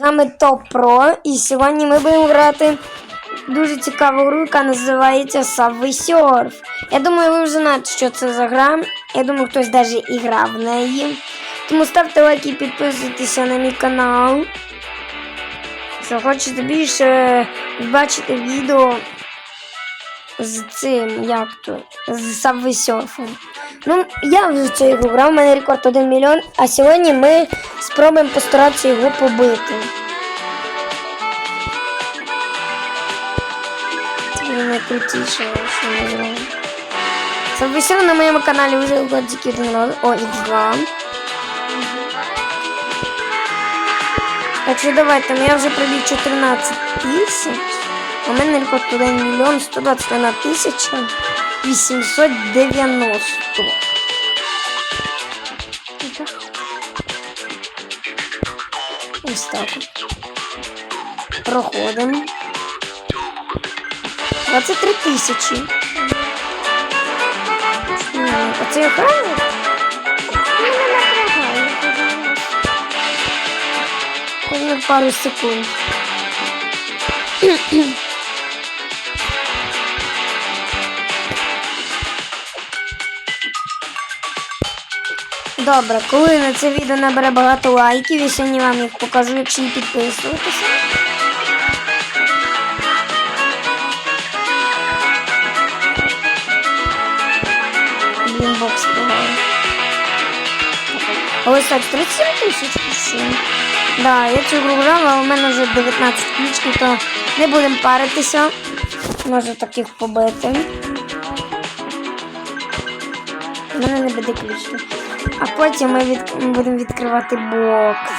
З нами Топ Про, і сьогодні ми будемо грати дуже цікаву гру, яка називається Subway Surf. Я думаю, ви вже знаєте, що це за гра. Я думаю, хтось навіть і грав в неї. Тому ставте лайк і підписуйтеся на мій канал. Якщо хочете більше бачити відео з цим, як то, з Subway Surf. Ну, я вже цю ігру грав, у мене рекорд 1 мільйон, а сьогодні ми спробуємо постаратися його побити. Це найкрутіше, що ми зробимо. Surf на моєму каналі вже один раз. О, X2. Так що давайте, ну я вже пробіг 14 тисяч. У мене рекорд 1 мільйон 121 тисяча 890. Ось так. Проходимо. 23 тисячі. Оце пожалуйста. Кожних пару секунд. Добре, коли на це відео набере багато лайків, я сьогодні вам їх покажу, якщо і підписуватися. Блін, бокс погано. Ось так, 37 тисяч пишу. Да, я цю гру грав, а у мене вже 19 ключів, то не будемо паритися. Може таких побити. У мене не буде ключів. А потім ми від... будемо відкривати бокс.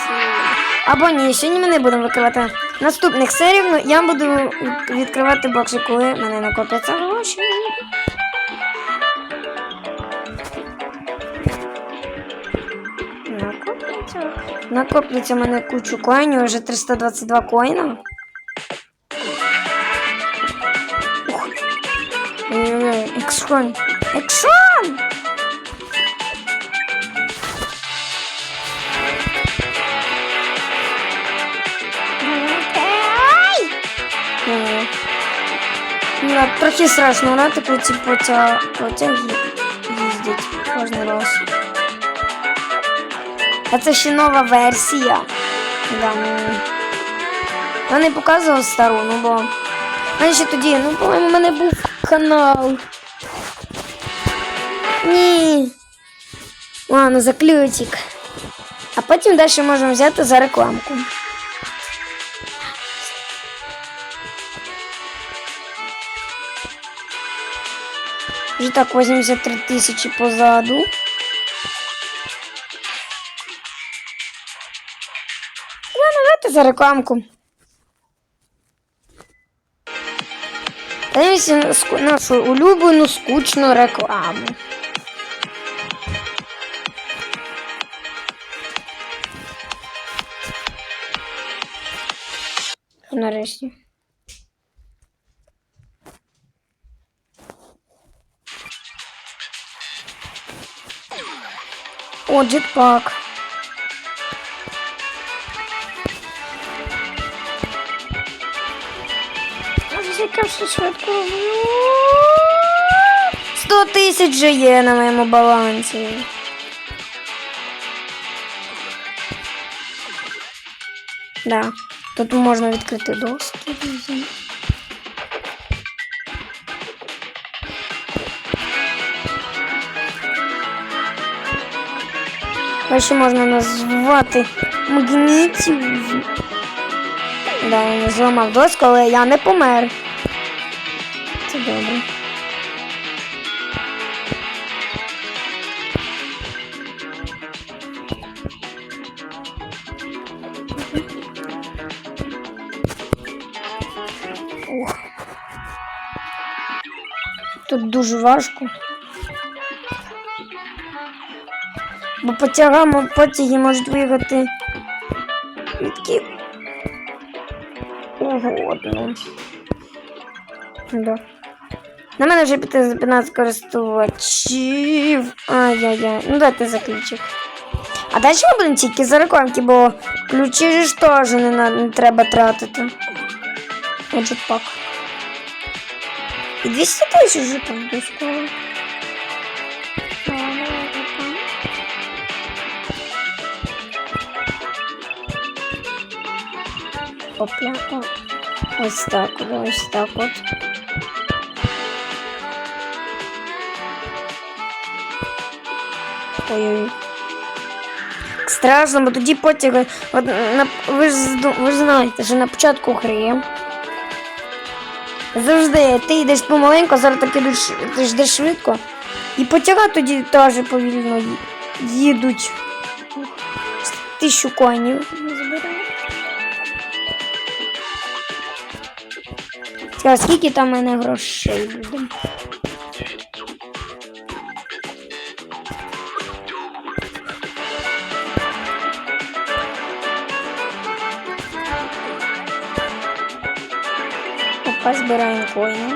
Або ні, сьогодні ми не будемо відкривати наступних серій, ну я буду відкривати бокси, коли мене накопляться гроші. Накопляться. Накопляться мене кучу коїнів, вже 322 коїна. Екшон! Екшон! Ну, трохи страшно, вона таку ці потяг, їздить кожен раз. А це ще нова версія. Да. Я не показував стару, ну бо. в мене ще тоді, ну, по-моєму, у мене був канал. Ні. Ладно, за ключик. А потім далі можемо взяти за рекламку. Вже так 83 тисячі позаду. Ладно, давайте за рекламку. Дивіться на нашу улюблену скучну рекламу. Нарешті. О, джетпак. Швидко 100 тисяч же є на моєму балансі. Да. Тут можна відкрити доски. А ще можна назвати магнітів. Да, не зламав доску, але я не помер. Це добре. Тут дуже важко. Бо потягами потяги можуть виграти відки угодно. Да. На мене вже 15 користувачів. Ай-яй-яй. Ну дайте заключик. А далі ми будемо тільки за рекламки, бо Ключі ж теж не, на- не треба тратити. А джетпак. І 200 тисяч вже там до скоро. Опля. О. Ось так, ось так от. Ой-ой. Страшно, бо тоді на, ви, ж, ви ж знаєте, що на початку гри завжди ти йдеш помаленьку, зараз так ідеш, ти йдеш швидко. І потяга тоді теж повільно їдуть. Тисячу коїнів. Цікаво, скільки там мене грошей буде? Опа, збираємо коїни.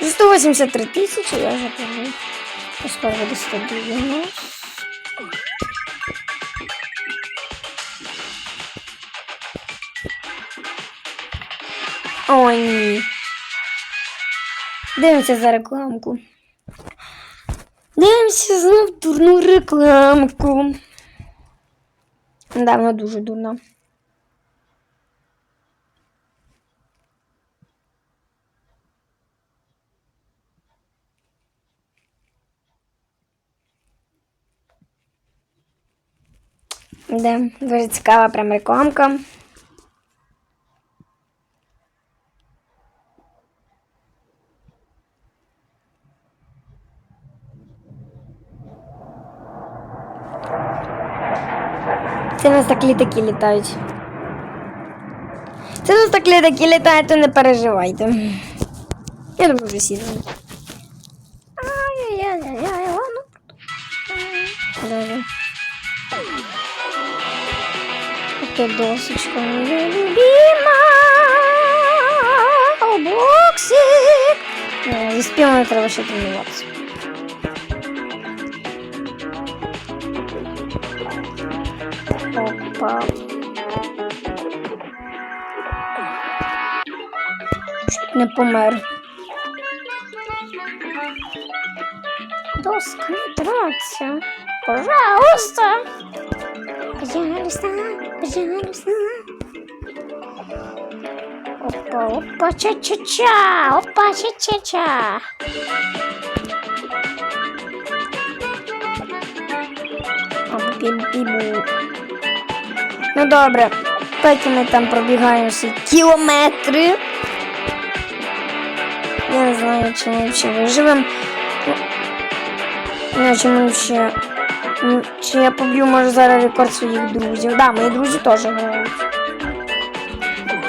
За 183 тисячі я вже. Скоро буде 190. Ой, ні. Дивимося за рекламку. Дивимося знов дурну рекламку. Да, вона дуже дурна. Да, дуже цікава прям рекламка. Це у нас так літаки літають. Це у нас так літаки літають, то не переживайте. Я думаю, вже сіду. Ай-яй-яй-яй, ладно. Опять досочка моя любима. Боксик. Е, Зі співами треба ще тренуватися. Опа. Чуть не помер. Доска, не траться. Пожалуйста. Пожалуйста, пожалуйста. Опа, опа, ча-ча-ча. Опа, ча-ча-ча. Бі-бі-бу. Ну добре, поки ми там пробігаємо всі кілометри. Я не знаю, чи ми ще виживемо. Не, чи ми ще. ну, Чи я поб'ю, може, зараз рекорд своїх друзів. Да, мої друзі теж грають.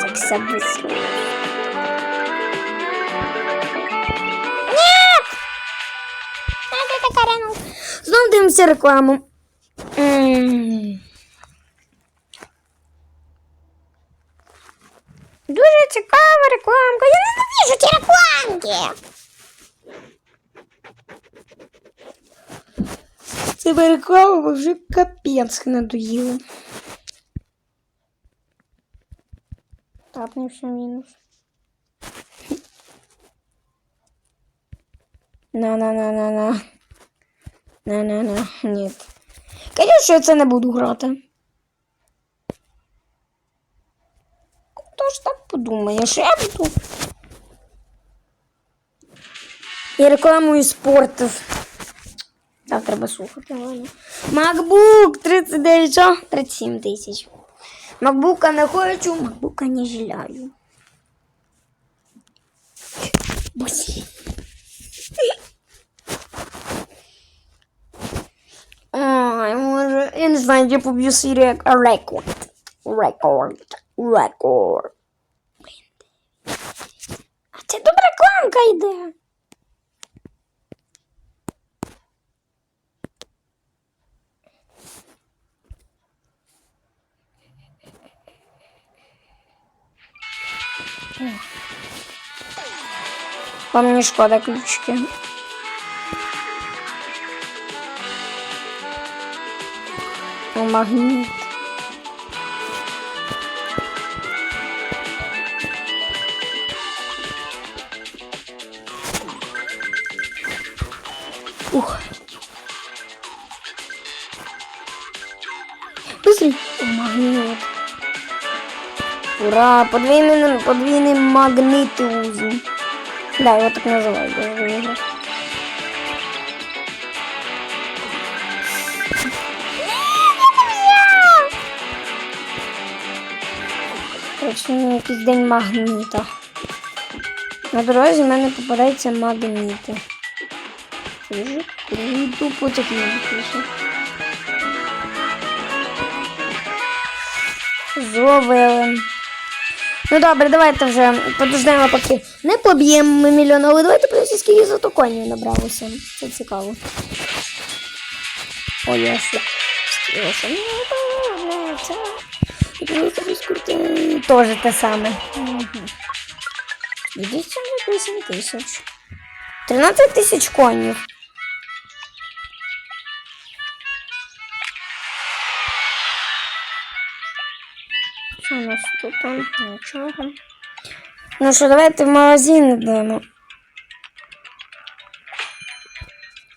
Так себе весело. Знову дивимося рекламу. Дуже цікава рекламка. Я ненавижу ці рекламки. Це реклама вже капець не все мінус. На-на-на-на-на. На-на-на. Ні. Конечно, я це не буду грати. Хто ж так подумає, що я буду. Я рекламую спортив. Так, треба слухати. ладно. MacBook 39, що? 37 тисяч. Макбука не хочу, макбука не жаляю. Босі. Ой, може, я не знаю, я поб'ю свій рекорд. Рекорд. Рекорд. А це добра рекламка йде. Вам мені шкода ключики. О, Ух. Быстрей. О, магніт. Ура! Подвійний, подвійний магнитизм. Да, его так называют. даже. Короче, ну, якийсь день магніта. На дорозі в мене попадаються магніти. Дуже круто, потяг не пише. Зловили. Ну добре, давайте вже подождемо, поки не поб'ємо ми мільйон, але давайте подивимося, скільки зато конів набралося. Це цікаво. Ой, я ще. Тоже те саме. Ідіть 8 тисяч. 13 тисяч конів. Тут? Нічого. Ну що, давайте в магазин йдемо.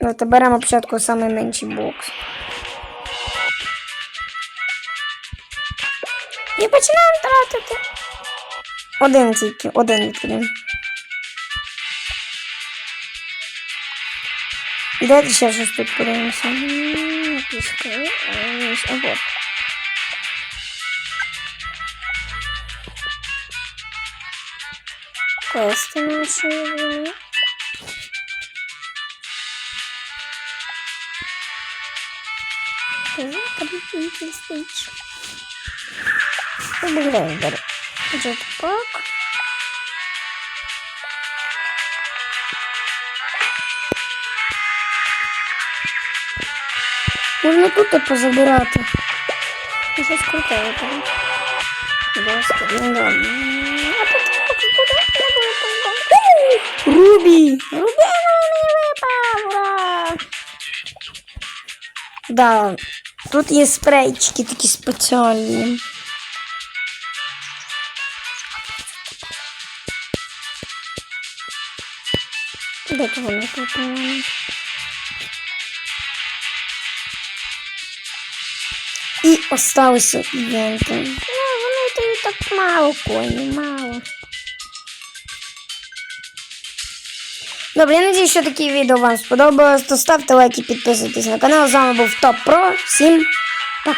Давайте беремо спочатку найменший бокс. І починаємо тратити. Один тільки, один відкриємо. І давайте ще щось тут подивимося. Кри- ось, А вот. Квести наші. вони. Победитель стейдж. Обыграем, беру. Джетпак. Можна тут позабирати. Ну, Щось круте випало. Доска, ну да. Рубі! Рубі мені випав! Ура! Да, тут є спрейчики такі спеціальні. Де вони тут? м? І осталися івенти. Ну, вони то так мало коні, мало. Добре, я надію, що таке відео вам сподобалось. То ставте лайки, підписуйтесь на канал. З вами був Топ Про. Всім